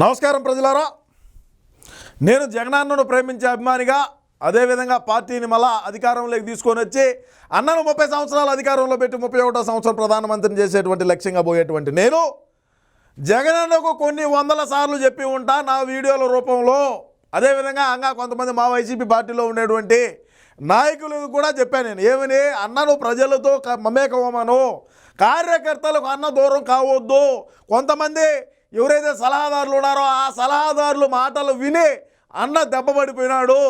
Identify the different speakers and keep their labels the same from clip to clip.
Speaker 1: నమస్కారం ప్రజలారా. నేను జగనన్నను ప్రేమించే అభిమానిగా అదేవిధంగా పార్టీని మళ్ళా అధికారంలోకి తీసుకొని వచ్చి అన్నను ముప్పై సంవత్సరాలు అధికారంలో పెట్టి ముప్పై ఒకటో సంవత్సరం ప్రధానమంత్రిని చేసేటువంటి లక్ష్యంగా పోయేటువంటి నేను జగనన్నకు కొన్ని వందల సార్లు చెప్పి ఉంటా నా వీడియోల రూపంలో. అదేవిధంగా అంగా కొంతమంది మా వైసీపీ పార్టీలో ఉండేటువంటి నాయకులకు కూడా చెప్పాను నేను. ఏమని? అన్నను ప్రజలతో మమేకమను కార్యకర్తలకు అన్న దూరం కావద్దు. కొంతమంది ఎవరైతే సలహాదారులు ఉన్నారో ఆ సలహాదారులు మాటలు విని అన్న దెబ్బపడిపోయినాడు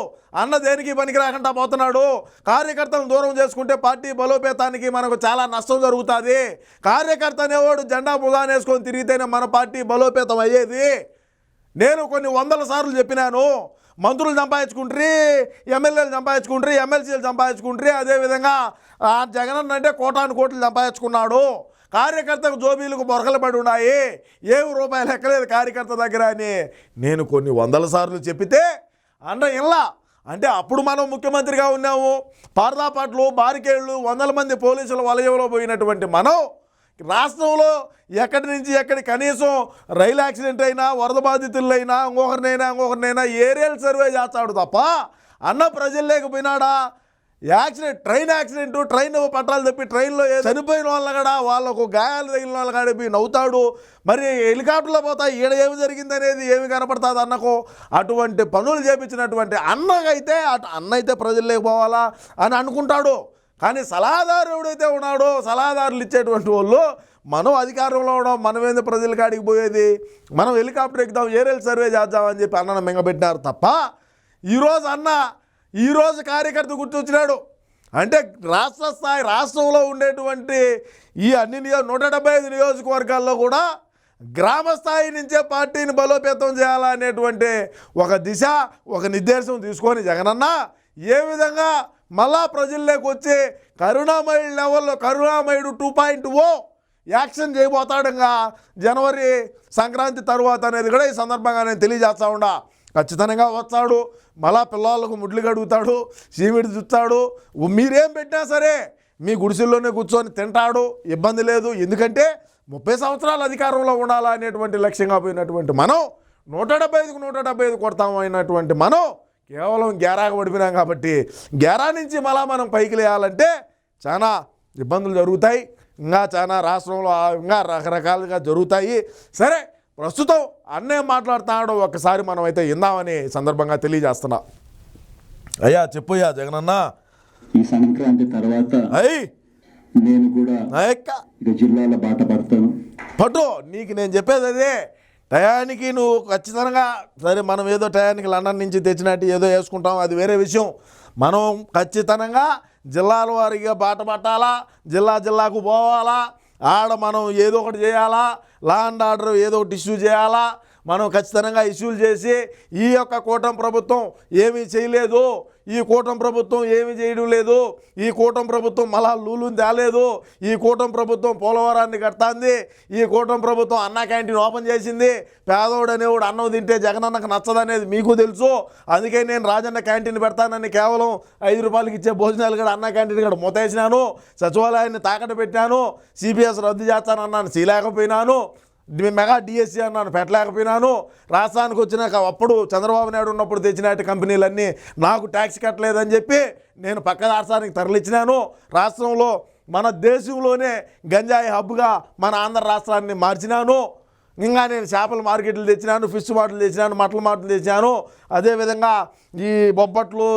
Speaker 1: అన్న దేనికి పనికి రాకుండా పోతున్నాడు. కార్యకర్తలను దూరం చేసుకుంటే పార్టీ బలోపేతానికి మనకు చాలా నష్టం జరుగుతుంది. కార్యకర్త అనేవాడు జెండా ముగానేసుకొని తిరిగితేనే మన పార్టీ బలోపేతం అయ్యేది. నేను కొన్ని వందల సార్లు చెప్పినాను మంత్రులు సంపాదించుకుంటారు ఎమ్మెల్యేలు సంపాదించుకుంటారు ఎమ్మెల్సీలు సంపాదించుకుంటారు అదేవిధంగా ఆ అంటే కోటాను కోట్లు సంపాదించుకున్నాడు. కార్యకర్తకు జోబీలకు బొరకలు పడి ఉన్నాయి. ఏమి రూపాయలు ఎక్కలేదు కార్యకర్త దగ్గర అని. నేను కొన్ని వందల సార్లు చెప్పితే అన్న ఇలా అంటే అప్పుడు మనం ముఖ్యమంత్రిగా ఉన్నాము. పారదాపాట్లు బారికేళ్ళు వందల మంది పోలీసుల వలయంలో పోయినటువంటి మనం రాష్ట్రంలో ఎక్కడి నుంచి ఎక్కడి కనీసం రైలు యాక్సిడెంట్ అయినా వరద బాధితులైనా ఇంకొకరినైనా ఇంకొకరినైనా ఏరియల్ సర్వే చేస్తాడు తప్ప అన్న ప్రజలు లేకపోయినాడా యాక్సిడెంట్ ట్రైన్ యాక్సిడెంట్ ట్రైన్ పట్టాలు తప్పి ట్రైన్లో చనిపోయిన వాళ్ళ కూడా వాళ్ళకు గాయాలు తగిలిన వాళ్ళ కాడిపి పోయి నవ్వుతాడు. మరి హెలికాప్టర్లో పోతా ఈడ ఏమి జరిగింది అనేది ఏమి కనపడుతుంది అన్నకు? అటువంటి పనులు చేపించినటువంటి అన్నకైతే అటు అన్న అయితే ప్రజలు లేకపోవాలా అని అనుకుంటాడు. కానీ సలహాదారు ఎవడైతే ఉన్నాడో సలహాదారులు ఇచ్చేటువంటి వాళ్ళు మనం అధికారంలో ఉండడం మనమేంది ప్రజల కాడికి పోయేది? మనం హెలికాప్టర్ ఎక్కుదాం ఏరియల్ సర్వే చేద్దామని చెప్పి అన్నను మింగబెట్టారు తప్ప ఈరోజు అన్న ఈరోజు కార్యకర్త గుర్తొచ్చినాడు. అంటే రాష్ట్ర స్థాయి రాష్ట్రంలో ఉండేటువంటి ఈ అన్ని నియో నూట డెబ్బై ఐదు నియోజకవర్గాల్లో కూడా గ్రామ స్థాయి నుంచే పార్టీని బలోపేతం చేయాలనేటువంటి ఒక దిశ ఒక నిర్దేశం తీసుకొని జగనన్న ఏ విధంగా మళ్ళా ప్రజల్లోకి వచ్చి కరుణామయుడు లెవెల్లో Karunamayudu two point O action చేయబోతాడుగా జనవరి సంక్రాంతి తరువాత అనేది కూడా ఈ సందర్భంగా నేను తెలియజేస్తా ఉండా ఖచ్చితంగా వస్తాడు. మళ్ళా పిల్లలకు ముడ్లు కడుగుతాడు సీమిడి చుట్టాడు మీరేం పెట్టినా సరే మీ గుడిసెల్లోనే కూర్చొని తింటాడు ఇబ్బంది లేదు. ఎందుకంటే ముప్పై సంవత్సరాలు అధికారంలో ఉండాలా అనేటువంటి లక్ష్యంగా పోయినటువంటి మనం నూట డెబ్బై ఐదుకు నూట డెబ్బై ఐదు కొడతామైనటువంటి మనం కేవలం గేరాగా పడిపోయినాం కాబట్టి గేరా నుంచి మళ్ళా మనం పైకి లేయాలంటే చాలా ఇబ్బందులు జరుగుతాయి. ఇంకా చాలా రాష్ట్రంలో ఇంకా రకరకాలుగా జరుగుతాయి. సరే ప్రస్తుతం అన్నే మాట్లాడుతున్నాడు ఒక్కసారి మనం అయితే ఇందామని సందర్భంగా తెలియజేస్తున్నా. అయ్యా చెప్పయ్యా జగనన్న.
Speaker 2: ఈ సంక్రాంతి తర్వాత
Speaker 1: అయ్యి
Speaker 2: నేను కూడా ఇక జిల్లాల బాట పడతాను.
Speaker 1: పట్టు నీకు నేను చెప్పేది అదే. టయానికి నువ్వు ఖచ్చితంగా సరే మనం ఏదో టయానికి లండన్ నుంచి తెచ్చినట్టు ఏదో వేసుకుంటాం అది వేరే విషయం. మనం ఖచ్చితంగా జిల్లాల వారీగా బాట పట్టాలా? జిల్లా జిల్లాకు పోవాలా? ఆడ మనం ఏదో ఒకటి చేయాలా? లా అండ్ ఆర్డర్ ఏదో ఒకటి ఇష్యూ చేయాలా? మనం ఖచ్చితంగా ఇష్యూలు చేసి ఈ యొక్క కూటమి ప్రభుత్వం ఏమీ చేయలేదు. ఈ కూటమి ప్రభుత్వం ఏమి చేయడం లేదు. ఈ కూటమి ప్రభుత్వం మళ్ళా లూలు తేలేదు. ఈ కూటమి ప్రభుత్వం పోలవరాన్ని కడతాంది. ఈ కూటమి ప్రభుత్వం అన్నా క్యాంటీన్ ఓపెన్ చేసింది. పేదోడు అనేవాడు అన్నం తింటే జగనన్నకు నచ్చదనేది మీకు తెలుసు. అందుకే నేను రాజన్న క్యాంటీన్ పెడతానని కేవలం ఐదు రూపాయలకి ఇచ్చే భోజనాలు కూడా అన్నా క్యాంటీన్ కూడా మూతేసినాను సచివాలయాన్ని తాకట్టు పెట్టాను. సిపిఎస్ రద్దు చేస్తానన్నాను. చేయలేకపోయినాను మెగా డిఎస్సి అన్నాను పెట్టలేకపోయినాను. రాష్ట్రానికి వచ్చినాక అప్పుడు చంద్రబాబు నాయుడు ఉన్నప్పుడు తెచ్చినట్టు కంపెనీలన్నీ నాకు ట్యాక్స్ కట్టలేదని చెప్పి నేను పక్క రాష్ట్రానికి తరలించినాను రాష్ట్రంలో మన దేశంలోనే గంజాయి హబ్గా మన ఆంధ్ర రాష్ట్రాన్ని మార్చినాను. ఇంకా నేను చేపల మార్కెట్లు తెచ్చినాను ఫిష్ మాటలు తెచ్చినాను మటన్ మాటలు తెచ్చాను అదేవిధంగా ఈ బొబ్బట్లు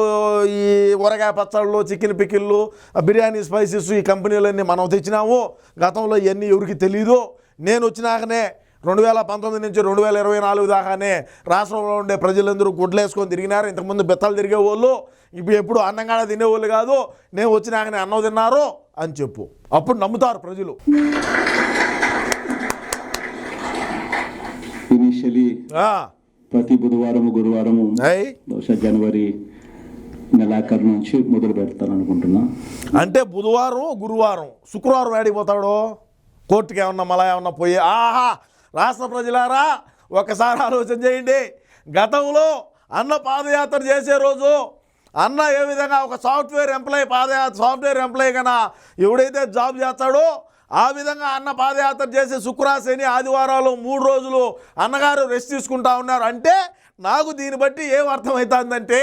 Speaker 1: ఈ ఊరగాయ పచ్చళ్ళు చికెన్ పికిళ్ళు బిర్యానీ స్పైసెస్ ఈ కంపెనీలన్నీ మనం తెచ్చినాము. గతంలో ఇవన్నీ ఎవరికి తెలియదు నేను వచ్చినాకనే రెండు వేల పంతొమ్మిది నుంచి రెండు వేల ఇరవై నాలుగు దాకానే రాష్ట్రంలో ఉండే ప్రజలందరూ గుడ్లు వేసుకొని తిరిగినారు. ఇంతకుముందు బెత్తలు తిరిగేవాళ్ళు ఇప్పుడు ఎప్పుడు అన్నంగా తినేవాళ్ళు కాదు. నేను వచ్చినాకనే అన్నం తిన్నారు అని చెప్పు. అప్పుడు నమ్ముతారు ప్రజలు.
Speaker 2: ప్రతి బుధవారం బహుశా జనవరి నెలాఖరు నుంచి మొదలు పెడతాను అనుకుంటున్నా.
Speaker 1: అంటే బుధవారం గురువారం శుక్రవారం ఏడికి పోతాడు? కోర్టుకి ఏమన్నా మళ్ళా ఏమన్నా పోయి ఆహా రాష్ట్ర ప్రజలారా ఒకసారి ఆలోచన చేయండి. గతంలో అన్న పాదయాత్ర చేసే రోజు అన్న ఏ విధంగా ఒక software employee padayatra software employee కన్నా ఎవడైతే జాబ్ చేస్తాడో ఆ విధంగా అన్న పాదయాత్ర చేసి శుక్రాశని ఆదివారాలు మూడు రోజులు అన్నగారు రెస్ట్ తీసుకుంటా ఉన్నారు. అంటే నాకు దీన్ని బట్టి ఏం అర్థమవుతుందంటే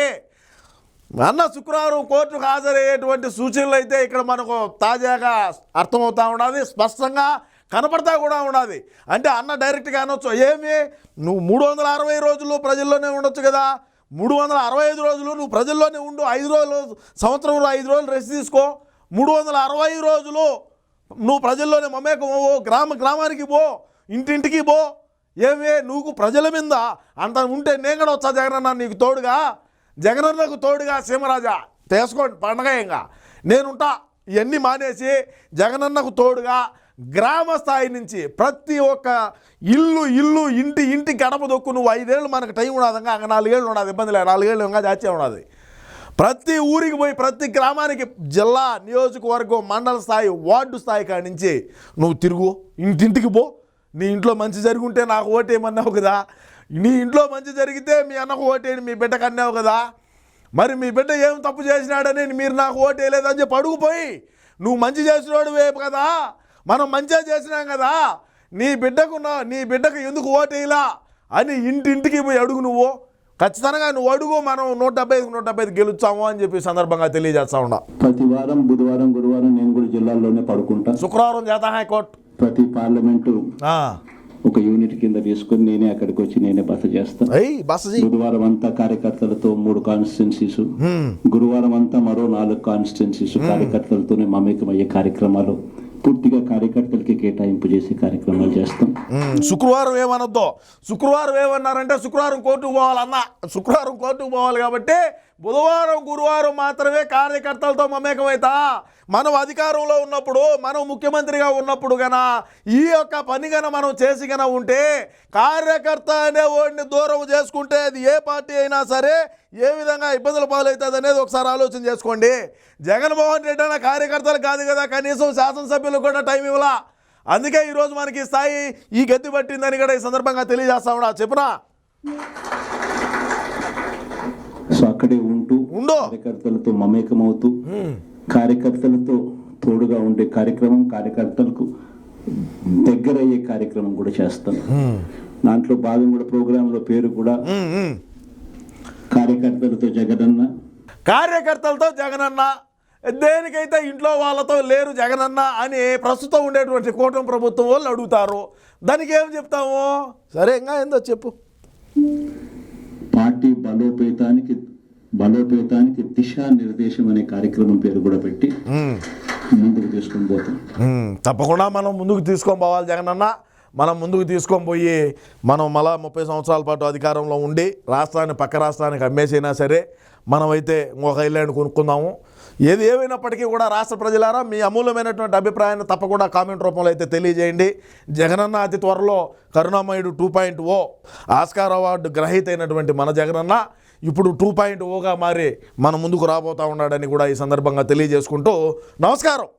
Speaker 1: అన్న శుక్రవారం కోర్టుకు హాజరయ్యేటువంటి సూచనలు అయితే ఇక్కడ మనకు తాజాగా అర్థమవుతూ ఉన్నది స్పష్టంగా కనపడతా కూడా ఉన్నది. అంటే అన్న డైరెక్ట్గా అనొచ్చు ఏమి? నువ్వు మూడు వందల అరవై రోజులు ప్రజల్లోనే ఉండొచ్చు కదా. మూడు వందల అరవై ఐదు రోజులు నువ్వు ప్రజల్లోనే ఉండు ఐదు రోజులు సంవత్సరంలో ఐదు రోజులు రెస్ట్ తీసుకో. మూడు వందల అరవై రోజులు నువ్వు ప్రజల్లోనే మమేకం పో గ్రామ గ్రామానికి పో ఇంటింటికి పో. ఏమే? నువ్వు ప్రజల మీద అంత ఉంటే నేను కూడా వచ్చా జగనన్న నీకు తోడుగా. జగనన్నకు తోడుగా సీమరాజా చేసుకోండి పండగ ఇంకా నేనుంటా ఇవన్నీ మానేసి జగనన్నకు తోడుగా గ్రామ స్థాయి నుంచి ప్రతి ఒక్క ఇల్లు ఇల్లు ఇంటి ఇంటి గడప దొక్కు నువ్వు ఐదేళ్ళు మనకు టైం ఉండదు ఇంకా నాలుగేళ్ళు ఉండదు ఇబ్బంది లేదు. నాలుగేళ్ళు ఇంకా జాచే ఉండదు ప్రతి ఊరికి పోయి ప్రతి గ్రామానికి జిల్లా నియోజకవర్గం మండల స్థాయి వార్డు స్థాయి కాడి నుంచి నువ్వు తిరుగు. ఇంటింటికి పో. నీ ఇంట్లో మంచి జరుగుంటే నాకు ఓటేయమన్నావు కదా? నీ ఇంట్లో మంచి జరిగితే మీ అన్నకు ఓటేయని మీ బిడ్డకు అన్నావు కదా. మరి మీ బిడ్డ ఏం తప్పు చేసినాడని మీరు నాకు ఓటేయలేదని చెప్పి అడుగుపోయి నువ్వు మంచి చేసినోడు వేపు కదా మనం మంచిగా చేసినాం కదా నీ బిడ్డకు నా- నీ బిడ్డకు ఎందుకు ఓటేయలా అని ఇంటింటికి పోయి అడుగు నువ్వు. ఖచ్చితంగా నువ్వు అడుగు మనం నూట డెబ్బై ఐదు నూట డెబ్బై ఐదు గెలుచాము అని చెప్పి సందర్భంగా తెలియజేస్తా ఉన్నా.
Speaker 2: ప్రతి వారం బుధవారం గురువారం నేను కూడా జిల్లాల్లోనే పడుకుంటా.
Speaker 1: శుక్రవారం చేత హైకోర్టు.
Speaker 2: ప్రతి పార్లమెంటు ఒక యూనిట్ కింద తీసుకొని నేనే అక్కడికి వచ్చి నేనే బస చేస్తాను బుధవారం అంతా కార్యకర్తలతో మూడు కాన్స్టిట్యున్సీస్ గురువారం అంతా మరో నాలుగు కాన్స్టిట్యున్సీస్ కార్యకర్తలతోనే మమేకమయ్యే కార్యక్రమాలు. పూర్తిగా కార్యకర్తలకి కేటాయింపు చేసే కార్యక్రమాలు చేస్తాం.
Speaker 1: శుక్రవారం ఏమనొద్దు? శుక్రవారం ఏమన్నారంటే శుక్రవారం కోర్టుకు పోవాలన్న. శుక్రవారం కోర్టుకు పోవాలి కాబట్టి బుధవారం గురువారం మాత్రమే కార్యకర్తలతో మమేకమవుతా మనం అధికారంలో ఉన్నప్పుడు మనం ముఖ్యమంత్రిగా ఉన్నప్పుడు గన ఈ యొక్క పని గన మనం చేసి గన ఉంటే కార్యకర్త అనే వాడిని దూరం చేసుకుంటే అది ఏ పార్టీ అయినా సరే ఏ విధంగా ఇబ్బందుల పాలవుతుంది అనేది ఒకసారి ఆలోచన చేసుకోండి. జగన్మోహన్ రెడ్డి అన్న కార్యకర్తలు కాదు కదా కనీసం శాసనసభ్యులకు కూడా టైం ఇవ్వాల. అందుకే ఈరోజు మనకి ఈ స్థాయి ఈ గతి పట్టిందని కూడా ఈ సందర్భంగా తెలియజేస్తా ఉన్నా. చెప్పునా
Speaker 2: అక్కడే ఉంటూ. కార్యకర్తలతో మమేకమవుతూ కార్యకర్తలతో తోడుగా ఉండే కార్యక్రమం కార్యకర్తలకు దగ్గరయ్యే కార్యక్రమం కూడా చేస్తాం. దాంట్లో భాగం కూడా ప్రోగ్రాంలో పేరు కూడా. కార్యకర్తలతో జగనన్న.
Speaker 1: కార్యకర్తలతో జగనన్న. దేనికైతే ఇంట్లో వాళ్ళతో లేరు జగనన్న అని ప్రస్తుతం ఉండేటువంటి కూటమి ప్రభుత్వం వాళ్ళు అడుగుతారు. దానికి ఏం చెప్తాము? సరే ఇంకా ఏందో చెప్పు.
Speaker 2: బలోపేతానికి దిశా నిర్దేశం అనే కార్యక్రమం పేరు కూడా పెట్టి ముందుకు తీసుకొని పోతాం.
Speaker 1: తప్పకుండా మనం ముందుకు తీసుకొని పోవాలి జగనన్న మనం ముందుకు తీసుకొని పోయి మనం మళ్ళా ముప్పై సంవత్సరాల పాటు అధికారంలో ఉండి రాష్ట్రాన్ని పక్క రాష్ట్రానికి అమ్మేసైనా సరే మనమైతే ఇంకొక ఐలాండ్ కొనుక్కుందాము. ఏది ఏమైనప్పటికీ కూడా రాష్ట్ర ప్రజలారా మీ అమూల్యమైనటువంటి అభిప్రాయాన్ని తప్పకుండా కామెంట్ రూపంలో అయితే తెలియజేయండి. జగనన్న అతి త్వరలో Karunamayudu two point O Oscar award గ్రహీత అయినటువంటి మన జగనన్న ఇప్పుడు టూ పాయింట్ ఓగా మారి మన ముందుకు రాబోతా ఉన్నాడని కూడా ఈ సందర్భంగా తెలియజేసుకుంటూ నమస్కారం.